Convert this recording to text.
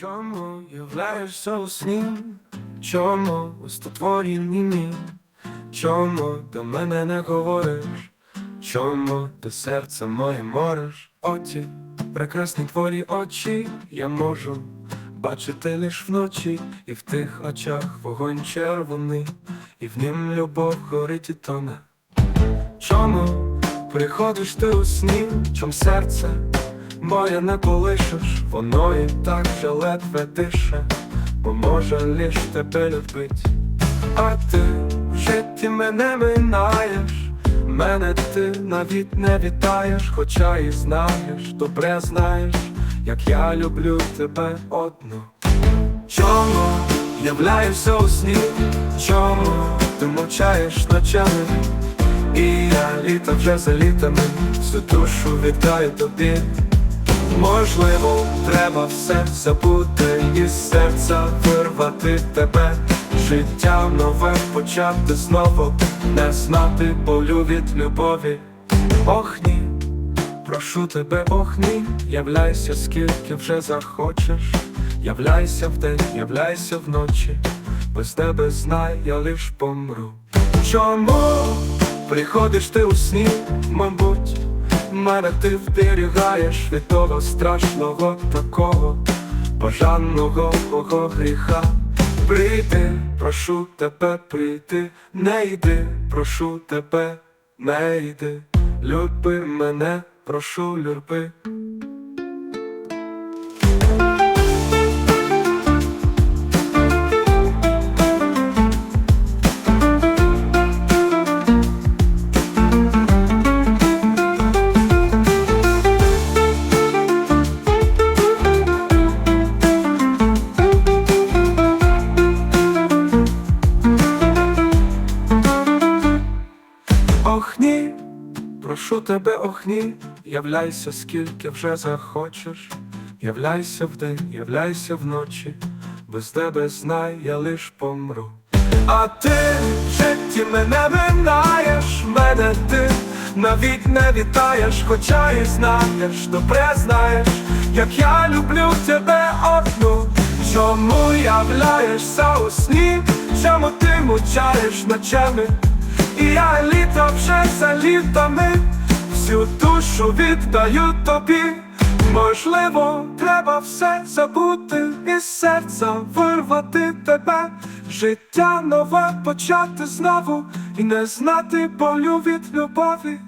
Чому являєшся у сні? Чому уста твої німі? Чому до мене не говориш? Чому ти серце моє мориш? Оті, прекрасні твої очі, я можу бачити лиш вночі, і в тих очах вогонь червоний, і в нім любов горить і тоне. Чому приходиш ти у сні, чом серце моє не полишиш, воно і так же ледве дише, бо може лиш тебе любить, а ти в житті мене минаєш, мене ти навіть не вітаєш, хоча і знаєш, добре знаєш, як я люблю тебе одну. Чому являєшся у сні? Чому ти мовчаєш ночами? І я літа вже за літами всю душу віддаю тобі. Можливо, треба все забути із серця вирвати тебе, життя нове почати знову, не знати болю від любові. Ох ні, прошу тебе, ох ні, являйся, скільки вже захочеш, являйся вдень, являйся вночі, без тебе знай, я лиш помру. Чому приходиш ти у сні, мабуть, мене ти вберігаєш від того страшного такого бажаного мого гріха. Прийди, прошу тебе прийти, не йди, прошу тебе, не йди, люби мене, прошу люби. Ох ні, прошу тебе, ох ні, являйся, скільки вже захочеш, являйся вдень, являйся вночі, без тебе знай, я лиш помру. А ти в житті мене минаєш, мене ти навіть не вітаєш, хоча і знаєш, добре знаєш, як я люблю тебе одну. Чому являєшся у сні, чому ти мучаєш ночами? І я літо вже за літами всю душу віддаю тобі. Можливо, треба все забути і серця вирвати тебе, життя нове почати знову і не знати болю від любові.